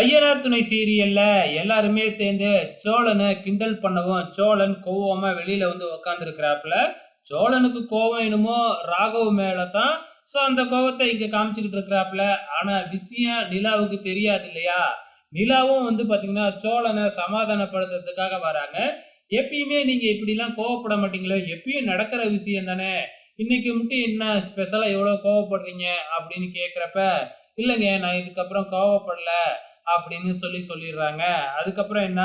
ஐயனார் துணை சீரியல்ல எல்லாருமே சேர்ந்து சோழனை கிண்டல் பண்ணவும் சோழன் கோவமா வெளியில வந்து உக்காந்துருக்கிறாப்புல. சோழனுக்கு கோவம் என்னமோ ராகவ் மேல தான் ஸோ அந்த கோவத்தை இங்க காமிச்சுக்கிட்டு இருக்கிறாப்புல. ஆனா விஷயம் நிலாவுக்கு தெரியாது இல்லையா? நிலாவும் வந்து பாத்தீங்கன்னா சோழனை சமாதானப்படுத்துறதுக்காக வராங்க. எப்பயுமே நீங்க இப்படிலாம் கோவப்பட மாட்டீங்களோ எப்பயும் நடக்கிற விஷயம் தானே? இன்னைக்கு மட்டும் என்ன ஸ்பெஷலா எவ்வளவு கோவப்படுறீங்க அப்படின்னு கேக்குறப்ப இல்லைங்க நான் இதுக்கப்புறம் கோவப்படல. அப்படின்னு சொல்லி சொல்லிடுறாங்க. அதுக்கப்புறம் என்ன?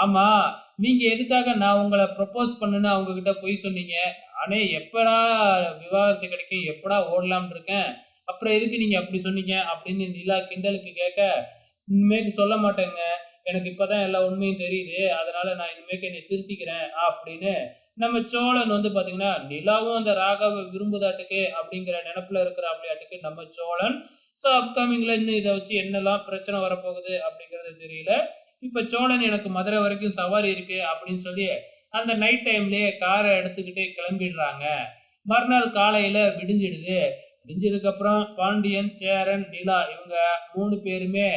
ஆமா நீங்க எதுக்காக நான் உங்களை ப்ரப்போஸ் பண்ணுன்னு அவங்க கிட்ட போய் சொன்னீங்க? அனே எப்படா விவாகரத்து கிடைக்கும்? எப்படா ஓடலாம்னு இருக்கேன். அப்புறம் எதுக்கு நீங்க அப்படி சொன்னீங்க? அப்படின்னு நிலா கிண்டலுக்கு கேட்க இனிமேக்கு சொல்ல மாட்டேங்க. எனக்கு இப்பதான் எல்லா உண்மையும் தெரியுது. அதனால நான் இனிமேக்கு என்னை திருத்திக்கிறேன். அப்படின்னு நம்ம சோழன் வந்து பாத்தீங்கன்னா நிலாவும் அந்த ராகாவை விரும்புதாட்டுக்கு அப்படிங்கிற நினப்புல இருக்கிற அப்படியாட்டுக்கு நம்ம சோழன் ஸோ அப்கமிங்கில் இன்னும் இதை வச்சு என்னெல்லாம் பிரச்சனை வரப்போகுது அப்படிங்கிறது தெரியல. இப்போ சோழன் எனக்கு மதுரை வரைக்கும் சவாரி இருக்கு அப்படின்னு சொல்லி அந்த நைட் டைம்லேயே காரை எடுத்துக்கிட்டு கிளம்பிடுறாங்க. மறுநாள் காலையில் விடிஞ்சிடுது. விடிஞ்சதுக்கப்புறம் பாண்டியன் சேரன் நிலா இவங்க மூணு பேருமே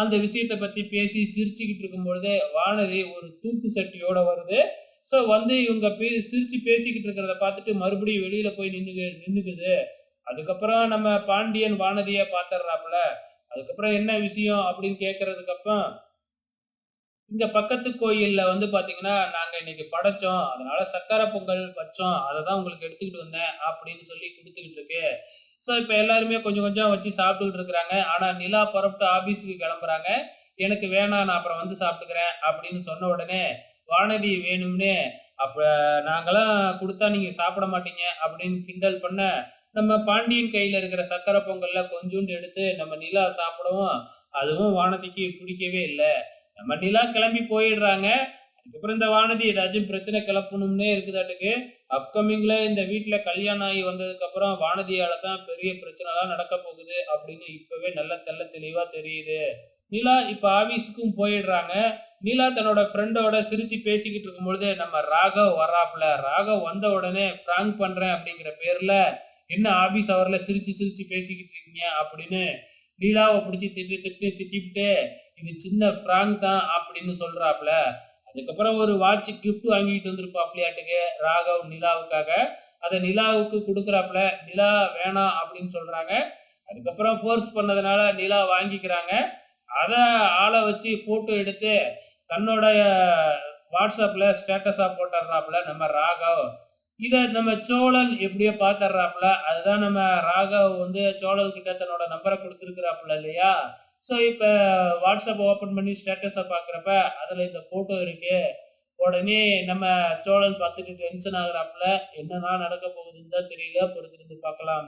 அந்த விஷயத்தை பற்றி பேசி சிரிச்சுக்கிட்டு இருக்கும்பொழுது வானதி ஒரு தூக்கு சட்டியோட வருது. ஸோ வந்து இவங்க பே சிரித்து பேசிக்கிட்டு இருக்கிறத பார்த்துட்டு மறுபடியும் வெளியில் போய் நின்று நின்றுக்குது அதுக்கப்புறம் நம்ம பாண்டியன் வானதியை பார்த்துடுறாப்புல. அதுக்கப்புறம் என்ன விஷயம் அப்படின்னு கேட்கறதுக்கு அப்புறம் இங்க பக்கத்து கோயில்ல வந்து பாத்தீங்கன்னா நாங்க இன்னைக்கு படைச்சோம். அதனால சக்கரை பொங்கல் வச்சோம். அதை தான் உங்களுக்கு எடுத்துக்கிட்டு வந்தேன் அப்படின்னு சொல்லி கொடுத்துக்கிட்டு இருக்கு. ஸோ இப்போ எல்லாருமே கொஞ்சம் கொஞ்சம் வச்சு சாப்பிட்டுக்கிட்டு இருக்கிறாங்க. ஆனால் நிலா புறப்பட்டு ஆஃபீஸுக்கு கிளம்புறாங்க. எனக்கு வேணாம் நான் அப்புறம் வந்து சாப்பிட்டுக்கிறேன் அப்படின்னு சொன்ன உடனே வானதி வேணும்னு அப்போ நாங்களாம் கொடுத்தா நீங்கள் சாப்பிட மாட்டீங்க அப்படின்னு கிண்டல் பண்ண நம்ம பாண்டியன் கையில் இருக்கிற சக்கரை பொங்கல்ல கொஞ்சோண்டு எடுத்து நம்ம நிலா சாப்பிடவும். அதுவும் வானதிக்கு பிடிக்கவே இல்லை. நம்ம நிலா கிளம்பி போயிடுறாங்க. அதுக்கப்புறம் இந்த வானதி ஏதாச்சும் பிரச்சனை கிளப்பணும்னே இருக்குதாட்டுக்கு அப்கமிங்ல இந்த வீட்டில் கல்யாணம் ஆகி வந்ததுக்கு அப்புறம் வானதியால தான் பெரிய பிரச்சனைலாம் நடக்க போகுது அப்படின்னு இப்பவே நல்ல தெல்ல தெளிவா தெரியுது. நிலா இப்ப ஆபீஸுக்கும் போயிடுறாங்க. நிலா தன்னோட ஃப்ரெண்டோட சிரிச்சு பேசிக்கிட்டு இருக்கும்பொழுது நம்ம ராகவ் வராப்புல. ராகவ் வந்த உடனே ஃப்ராங்க் பண்றேன் அப்படிங்கிற பேர்ல என்ன ஆபீஸ் அவர்ல சிரிச்சு சிரிச்சு பேசிக்கிட்டு இருக்கீங்க அப்படின்னு லீலாவை பிடிச்சி திட்டு திட்டு திட்டிவிட்டு இது சின்ன ஃப்ராங்க் தான் அப்படின்னு சொல்றாப்ல அதுக்கப்புறம் ஒரு வாட்ச் கிஃப்ட் வாங்கிட்டு வந்திருப்பாப்லையாட்டுக்கு ராகவ் நிலாவுக்காக. அதை நிலாவுக்கு கொடுக்குறாப்புல நிலா வேணாம் அப்படின்னு சொல்றாங்க. அதுக்கப்புறம் ஃபோர்ஸ் பண்ணதுனால நிலா வாங்கிக்கிறாங்க. அதை ஆளை வச்சு ஃபோட்டோ எடுத்து தன்னோட வாட்ஸ்அப்பில் ஸ்டேட்டஸாக போட்டுறாப்புல நம்ம ராகவ். இதை நம்ம சோழன் எப்படியோ பார்த்துட்றாப்புல அதுதான் நம்ம ராகவ் வந்து சோழன் கிட்ட தன்னோட நம்பரை கொடுத்துருக்குறாப்புல இல்லையா? ஸோ இப்போ வாட்ஸ்அப் ஓப்பன் பண்ணி ஸ்டேட்டஸை பார்க்குறப்ப அதில் இந்த ஃபோட்டோ இருக்கு. உடனே நம்ம சோழன் பார்த்துட்டு டென்ஷன் ஆகுறாப்புல என்னன்னா நடக்க போகுதுன்னு தான் தெரியல பொறுத்திருந்து பார்க்கலாம்.